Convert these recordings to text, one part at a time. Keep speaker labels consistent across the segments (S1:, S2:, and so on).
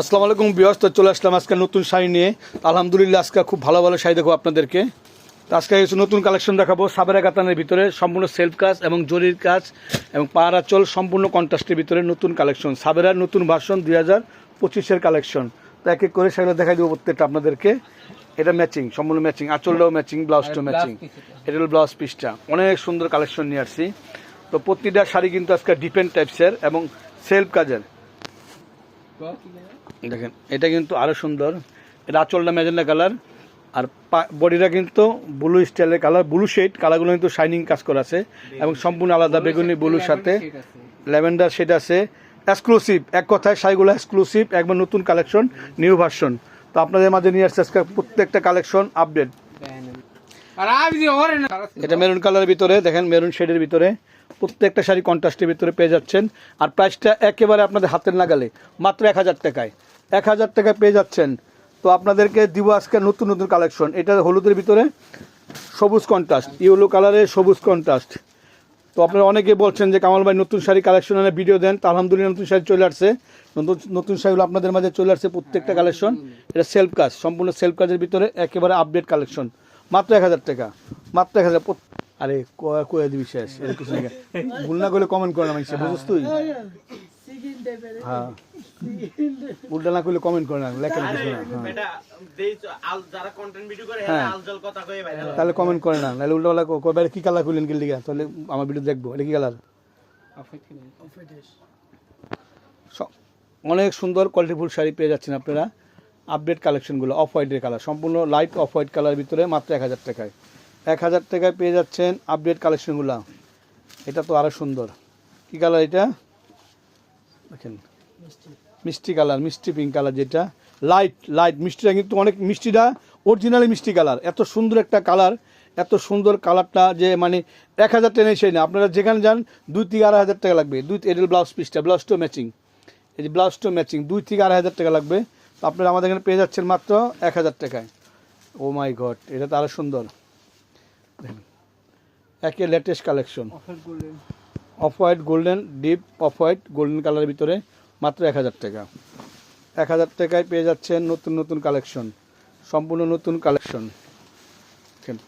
S1: আসসালামু আলাইকুম বিয়স তো চলে আসলাম আজকে নতুন শাড়ি নিয়ে। আলহামদুলিল্লাহ আজকে খুব ভালো ভালো শাড়ি দেখো আপনাদেরকে। তো আজকে কিছু নতুন কালেকশন দেখাবো সাবেরা কাতানের ভিতরে সম্পূর্ণ সেলফ কাজ এবং জরির কাজ এবং পাহাড়া চল সম্পূর্ণ কন্ট্রাস্টের ভিতরে নতুন কালেকশন সাবেরার নতুন ভার্সন দুই হাজার পঁচিশের কালেকশন তো এক এক করে সেগুলো দেখাই দেবো প্রত্যেকটা আপনাদেরকে। এটা ম্যাচিং সম্পূর্ণ ম্যাচিং আঁচলটাও ম্যাচিং ব্লাউজটাও ম্যাচিং এটা হলো ব্লাউজ পিসটা অনেক সুন্দর কালেকশন নিয়ে আসছি। তো প্রতিটা শাড়ি কিন্তু আজকে ডিপেন্ড টাইপসের এবং সেলফ কাজের। দেখেন এটা কিন্তু আরও সুন্দর। এটা আঁচলটা ম্যাজেন্ডা কালার। আর বডিটা কিন্তু ব্লু স্টাইলের কালার ব্লু শেড। কালারগুলো কিন্তু শাইনিং কাজ করা আছে এবং সম্পূর্ণ আলাদা বেগুনি ব্লুর সাথে। ল্যাভেন্ডার শেড আছে। এক্সক্লুসিভ এক কথায় শাড়িগুলো এক্সক্লুসিভ একবার নতুন কালেকশন নিউ ভার্সন তো আপনাদের মাঝে নিয়ে আসছে আজকে প্রত্যেকটা কালেকশন আপডেট এটা মেরুন কালারের ভিতরে, দেখেন মেরুন শেডের ভিতরে। প্রত্যেকটা শাড়ি কন্ট্রাস্টের ভিতরে পেয়ে যাচ্ছেন। আর প্রাইসটা একেবারে আপনাদের হাতের নাগালে, মাত্র এক হাজার টাকায়। এক হাজার টাকায় পেয়ে যাচ্ছেন। তো আপনাদেরকে দিব আজকে নতুন নতুন কালেকশন এটা হলুদের ভিতরে, সবুজ কন্ট্রাস্ট ইয়েলো কালারের সবুজ কন্ট্রাস্ট তো আপনারা অনেকে বলছেন যে কামাল ভাই নতুন শাড়ি কালেকশন এনে ভিডিও দেন। তা আলহামদুলিল্লাহ নতুন শাড়ি চলে আসছে। নতুন নতুন শাড়িগুলো আপনাদের মাঝে চলে আসছে প্রত্যেকটা কালেকশন এটা সেলফ কাজ সম্পূর্ণ সেলফ কাজের ভিতরে একেবারে আপডেট কালেকশন মাত্র এক হাজার টাকা। মাত্র এক হাজার আরে কয়া কয়ে দিবি শেষ? কিছু নেই ভুল না করলে কমেন্ট করে না মানুষ বুঝছিস তুই? হ্যাঁ। উল্টা না করলে কমেন্ট করে না লেখা কিছু না হ্যাঁ।
S2: এটা দেই তো আল যারা কন্টেন্ট ভিডিও করে
S1: হ্যাঁ। তাহলে কমেন্ট করে না নাহলে উল্টা কবে কি কালার করলেন তাহলে আমার ভিডিও দেখব এটা কি কালার অনেক সুন্দর কোয়ালিটিফুল শাড়ি পেয়ে যাচ্ছেন আপনারা। আপডেট কালেকশনগুলো অফ হোয়াইটের কালার সম্পূর্ণ লাইট অফ হোয়াইট কালার ভিতরে মাত্র এক হাজার টাকায়। এক হাজার টাকায় পেয়ে যাচ্ছেন আপডেট কালেকশনগুলো এটা তো আরও সুন্দর। কি কালার এটা? দেখেন। মিষ্টি কালার মিষ্টি পিঙ্ক কালার যেটা। লাইট লাইট মিষ্টিটা কিন্তু অনেক মিষ্টিটা অরিজিনালি মিষ্টি কালার এত সুন্দর একটা কালার এত সুন্দর কালারটা যে মানে এক হাজার টেনে সেই না। আপনারা যেখানে যান, দুই থেকে আড়াই হাজার টাকা লাগবে। দুই এডেল ব্লাউজ পিসটা ব্লাউজটাও ম্যাচিং এই যে ব্লাউজটাও ম্যাচিং দুই থেকে আড়াই হাজার টাকা লাগবে। তো আপনারা আমাদের এখানে পেয়ে যাচ্ছেন মাত্র এক হাজার টাকায়। ও মাই গড এটা তো আরও সুন্দর। একে latest collection off white golden deep off white golden কালারের ভিতরে মাত্র এক হাজার টাকা। এক হাজার টাকায় পেয়ে যাচ্ছেন নতুন নতুন কালেকশন সম্পূর্ণ নতুন কালেকশন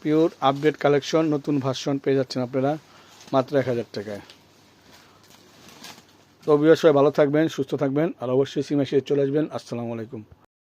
S1: পিওর আপডেট কালেকশন নতুন ভার্সন পেয়ে যাচ্ছেন আপনারা মাত্র এক হাজার টাকায়। তো অবশ্যই ভালো থাকবেন সুস্থ থাকবেন আর অবশ্যই সিমেসে চলে আসবেন। আসসালামু আলাইকুম।